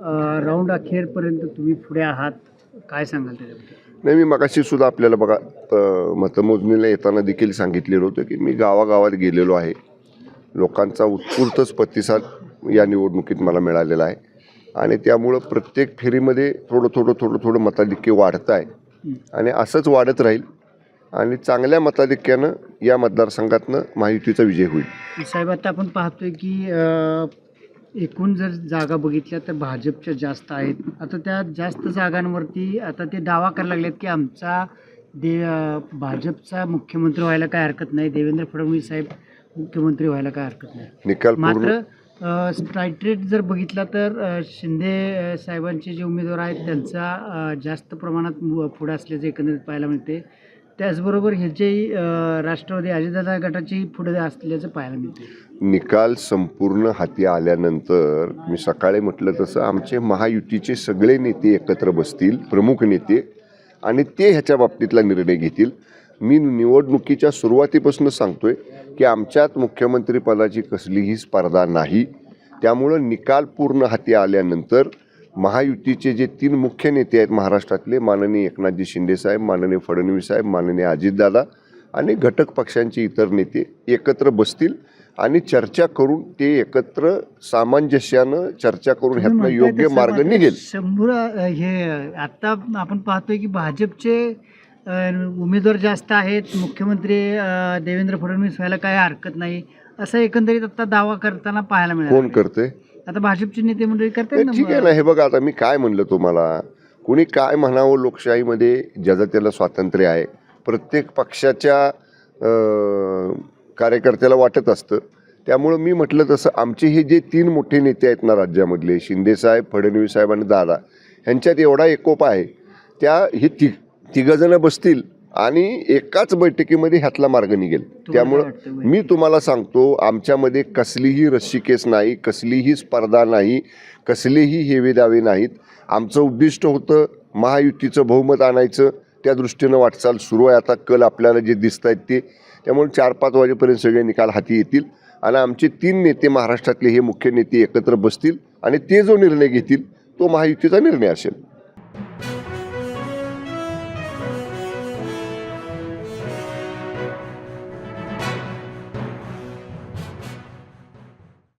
Round अखेरपर्यंत तुम्ही पुढे आहात काय सांगाल त्याच्याबद्दल? नाही मी मगाशी सुद्धा आपल्याला बघा मतमोजणीला येताना देखील सांगितलेलं होतं की मी गावागावात गेलेलो आहे. लोकांचा उत्स्फूर्तच प्रतिसाद या निवडणुकीत मला मिळालेला आहे. आणि त्यामुळं प्रत्येक फेरीमध्ये थोडं थोडं थोडं थोडं मताधिक्य वाढतं आहे. आणि असंच वाढत राहील. आणि चांगल्या मताधिक्यानं या मतदारसंघातनं महायुतीचा विजय होईल. साहेब आता आपण पाहतोय की एकूण जर जागा बघितल्या तर भाजपच्या जास्त आहेत. आता त्या जास्त जागांवरती आता ते दावा करायला लागलेत की आमचा दे भाजपचा मुख्यमंत्री व्हायला काय हरकत नाही. देवेंद्र फडणवीस साहेब मुख्यमंत्री व्हायला काय हरकत नाही. निकाल मात्र स्ट्राईट जर बघितला तर शिंदे साहेबांचे जे उमेदवार आहेत त्यांचा जास्त प्रमाणात पुढे असल्याचं एकंदरीत पाहायला मिळते त्याचबरोबर ह्याचेही राष्ट्रवादी अजितदादा गटाचेही पुढे असल्याचं पाहायला मिळते निकाल संपूर्ण हाती आल्यानंतर मी सकाळी म्हटलं तसं आमचे महायुतीचे सगळे नेते एकत्र बसतील प्रमुख नेते आणि ते ह्याच्या बाबतीतला निर्णय घेतील. मी निवडणुकीच्या सुरुवातीपासून सांगतोय की आमच्यात मुख्यमंत्रीपदाची कसलीही स्पर्धा नाही. त्यामुळं निकाल पूर्ण हाती आल्यानंतर महायुतीचे जे तीन मुख्य नेते आहेत महाराष्ट्रातले माननीय एकनाथजी शिंदेसाहेब माननीय फडणवीस साहेब माननीय अजितदादा आणि घटक पक्षांचे इतर नेते एकत्र बसतील आणि चर्चा करून ते एकत्र सामंजस्यानं चर्चा करून ह्यातनं योग्य मार्ग निघेल. शंभर हे आता आपण पाहतोय की भाजपचे उमेदवार जास्त आहेत मुख्यमंत्री देवेंद्र फडणवीस व्हायला काय हरकत नाही. असं एकंदरीत आता दावा करताना पाहायला कोण मिळालं करते आता भाजपचे नेते मंडळी करतात ते ठीक आहे ना. हे बघा आता मी काय म्हणलं तुम्हाला? कुणी काय म्हणावं लोकशाहीमध्ये? ज्याचं त्याला स्वातंत्र्य आहे. प्रत्येक पक्षाच्या अं, कार्यकर्त्याला वाटत असतं. त्यामुळं मी म्हटलं तसं आमचे हे जे तीन मोठे नेते आहेत ना राज्यामधले शिंदेसाहेब फडणवीस साहेब आणि दादा ह्यांच्यात एवढा एकोपा आहे. त्या हे ति तिघंजणं बसतील. आणि एकाच बैठकीमध्ये ह्यातला मार्ग निघेल. त्यामुळं मी तुम्हाला सांगतो आमच्यामध्ये कसलीही रस्सिकेस नाही कसलीही स्पर्धा नाही कसलेही हेवे दावे नाहीत. आमचं उद्दिष्ट होतं महायुतीचं बहुमत आणायचं. त्या दृष्टीनं वाटचाल सुरू आहे. आता कल आपल्याला जे दिसत आहेत ते. त्यामुळे चार पाच वाजेपर्यंत सगळे निकाल हाती येतील. आणि आमचे तीन नेते महाराष्ट्रातले हे मुख्य नेते एकत्र बसतील आणि ते जो निर्णय घेतील तो महायुतीचा निर्णय असेल.